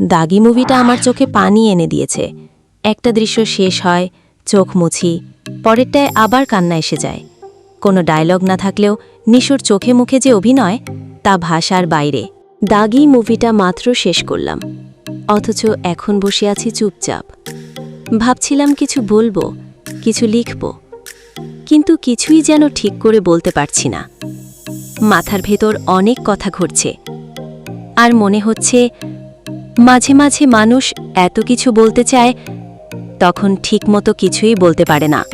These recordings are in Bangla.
দাগি মুভিটা আমার চোখে পানি এনে দিয়েছে। একটা দৃশ্য শেষ হয়, চোখ মুছি, পরেরটায় আবার কান্না এসে যায়। কোনো ডায়লগ না থাকলেও নিশোর চোখে মুখে যে অভিনয়, তা ভাষার বাইরে। দাগি মুভিটা মাত্র শেষ করলাম। অথচ এখন বসে আছি চুপচাপ। ভাবছিলাম কিছু বলব, কিছু লিখব। কিন্তু কিছুই যেন ঠিক করে বলতে পারছি না। মাথার ভেতর অনেক কথা ঘুরছে। আর মনে হচ্ছে মাঝে মাঝে মানুষ এত কিছু বলতে চায়, তখন ঠিকমতো কিছুই বলতে পারে না।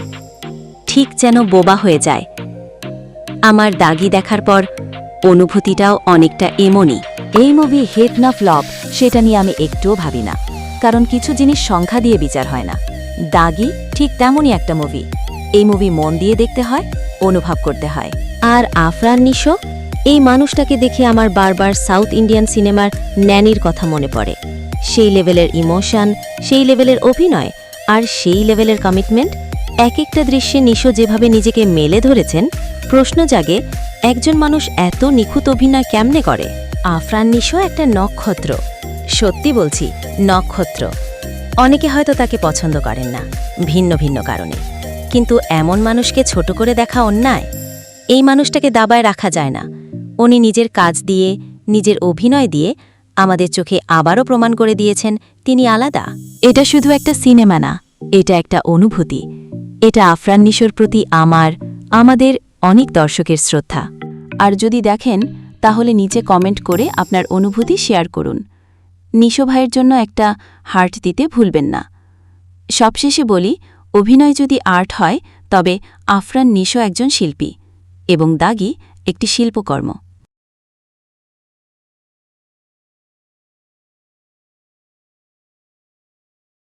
ঠিক যেন বোবা হয়ে যায়। আমার দাগি দেখার পর অনুভূতিটাও অনেকটা এমনই। এই মুভি হিট না ফ্লপ সেটা নিয়ে আমি একটুও ভাবি না। কারণ কিছু জিনিস সংখ্যা দিয়ে বিচার হয় না। দাগি ঠিক তেমনই একটা মুভি এই মুভি মন দিয়ে দেখতে হয়, অনুভব করতে হয়। আর আফরান নিশো এই মানুষটাকে দেখে আমার বারবার সাউথ ইন্ডিয়ান সিনেমার ন্যানির কথা মনে পড়ে। সেই লেভেলের ইমোশন, সেই লেভেলের অভিনয় আর সেই লেভেলের কমিটমেন্ট এক একটা দৃশ্যে নিশো যেভাবে নিজেকে মেলে ধরেছেন, প্রশ্ন জাগে, একজন মানুষ এত নিখুঁত অভিনয় কেমনে করে? আফরান নিশো একটা নক্ষত্র। সত্যি বলছি, নক্ষত্র। অনেকে হয়তো তাকে পছন্দ করেন না, ভিন্ন ভিন্ন কারণে। কিন্তু এমন মানুষকে ছোট করে দেখা অন্যায়? এই মানুষটাকে দাবায় রাখা যায় না। উনি নিজের কাজ দিয়ে, নিজের অভিনয় দিয়ে আমাদের চোখে আবারও প্রমাণ করে দিয়েছেন তিনি আলাদা। এটা শুধু একটা সিনেমা না, এটা একটা অনুভূতি। এটা আফরান নিশোর প্রতি আমার, আমাদের অনেক দর্শকের শ্রদ্ধা। আর যদি দেখেন, তাহলে নিচে কমেন্ট করে আপনার অনুভূতি শেয়ার করুন। নিশো ভাইয়ের জন্য একটা হার্ট দিতে ভুলবেন না। সবশেষে বলি, অভিনয় যদি আর্ট হয়, তবে আফরান নিশো একজন শিল্পী এবং দাগি একটি শিল্পকর্ম।